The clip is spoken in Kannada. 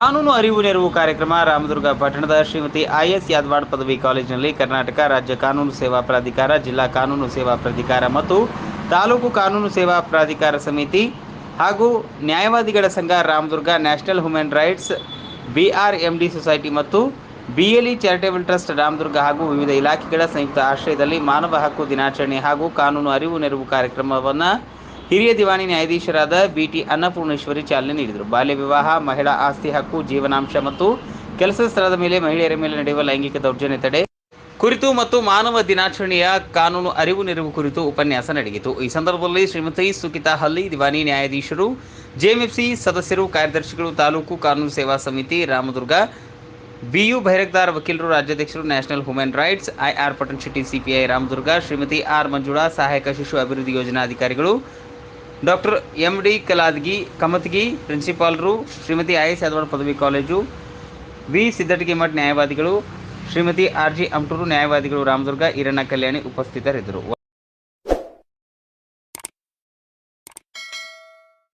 ಕಾನೂನು ಅರಿವು ನೆರವು ಕಾರ್ಯಕ್ರಮ ರಾಮದುರ್ಗ ಪಟ್ಟಣದ ಶ್ರೀಮತಿ ಐಎಸ್ ಯಾದವಾಡ್ ಪದವಿ ಕಾಲೇಜಿನಲ್ಲಿ ಕರ್ನಾಟಕ ರಾಜ್ಯ ಕಾನೂನು ಸೇವಾ ಪ್ರಾಧಿಕಾರ, ಜಿಲ್ಲಾ ಕಾನೂನು ಸೇವಾ ಪ್ರಾಧಿಕಾರ ಮತ್ತು ತಾಲೂಕು ಕಾನೂನು ಸೇವಾ ಪ್ರಾಧಿಕಾರ ಸಮಿತಿ ಹಾಗೂ ನ್ಯಾಯವಾದಿಗಳ ಸಂಘ Ramdurg national human rights BRMD society ಮತ್ತು ಬಿಎಲ್ಇ ಚಾರಿಟೇಬಲ್ ಟ್ರಸ್ಟ್ ರಾಮದುರ್ಗ ಹಾಗೂ ವಿವಿಧ ಇಲಾಖೆಗಳ ಸಂಯುಕ್ತ ಆಶ್ರಯದಲ್ಲಿ ಮಾನವ ಹಕ್ಕು ದಿನಾಚರಣೆ ಹಾಗೂ ಕಾನೂನು ಅರಿವು ನೆರವು ಕಾರ್ಯಕ್ರಮವನ್ನು ಹಿರಿಯ ದಿವಾಣಿ ನ್ಯಾಯಾಧೀಶರಾದ ಬಿಟಿ ಅನ್ನಪೂರ್ಣೇಶ್ವರಿ ಚಾಲನೆ ನೀಡಿದರು. ಬಾಲ್ಯ ವಿವಾಹ, ಮಹಿಳಾ ಆಸ್ತಿ ಹಕ್ಕು, ಜೀವನಾಂಶ ಮತ್ತು ಕೆಲಸ ಸ್ಥಳದ ಮೇಲೆ ಮಹಿಳೆಯರ ಮೇಲೆ ನಡೆಯುವ ಲೈಂಗಿಕ ದೌರ್ಜನ್ಯ ತಡೆ ಕುರಿತು ಮತ್ತು ಮಾನವ ದಿನಾಚರಣೆಯ ಕಾನೂನು ಅರಿವು ನೆರವು ಕುರಿತು ಉಪನ್ಯಾಸ ನಡೆಯಿತು. ಈ ಸಂದರ್ಭದಲ್ಲಿ ಶ್ರೀಮತಿ ಸುಕಿತಾ ಹಲ್ಲಿ, ದಿವಾನಿ ನ್ಯಾಯಾಧೀಶರು, ಜೆಎಂಎಫ್ಸಿ ಸದಸ್ಯರು, ಕಾರ್ಯದರ್ಶಿಗಳು, ತಾಲೂಕು ಕಾನೂನು ಸೇವಾ ಸಮಿತಿ, ರಾಮದುರ್ಗ, ಬಿಯು ಭೈರಕ್ದಾರ್ ವಕೀಲರು, ರಾಜ್ಯಾಧ್ಯಕ್ಷರು, national human rights I R Patan Shetty, CPI Ramadurga, Shrimati R Manjula, ಸಹಾಯಕ ಶಿಶು ಅಭಿವೃದ್ಧಿ ಯೋಜನಾ ಅಧಿಕಾರಿಗಳು doctor M D Kaladgi, Kamatgi ಪ್ರಿನ್ಸಿಪಾಲರು Shrimati I S Yadawad ಪದವಿ ಕಾಲೇಜು. ವಿ ಸಿದ್ದಟಗಿ ಮಠ ನ್ಯಾಯವಾದಿಗಳು, ಶ್ರೀಮತಿ ಆರ್ ಜಿ ಅಮಟೂರು ನ್ಯಾಯವಾದಿಗಳು ರಾಮದುರ್ಗ, ಈರಣ್ಣ ಕಲ್ಯಾಣಿ ಉಪಸ್ಥಿತರಿದ್ದರು.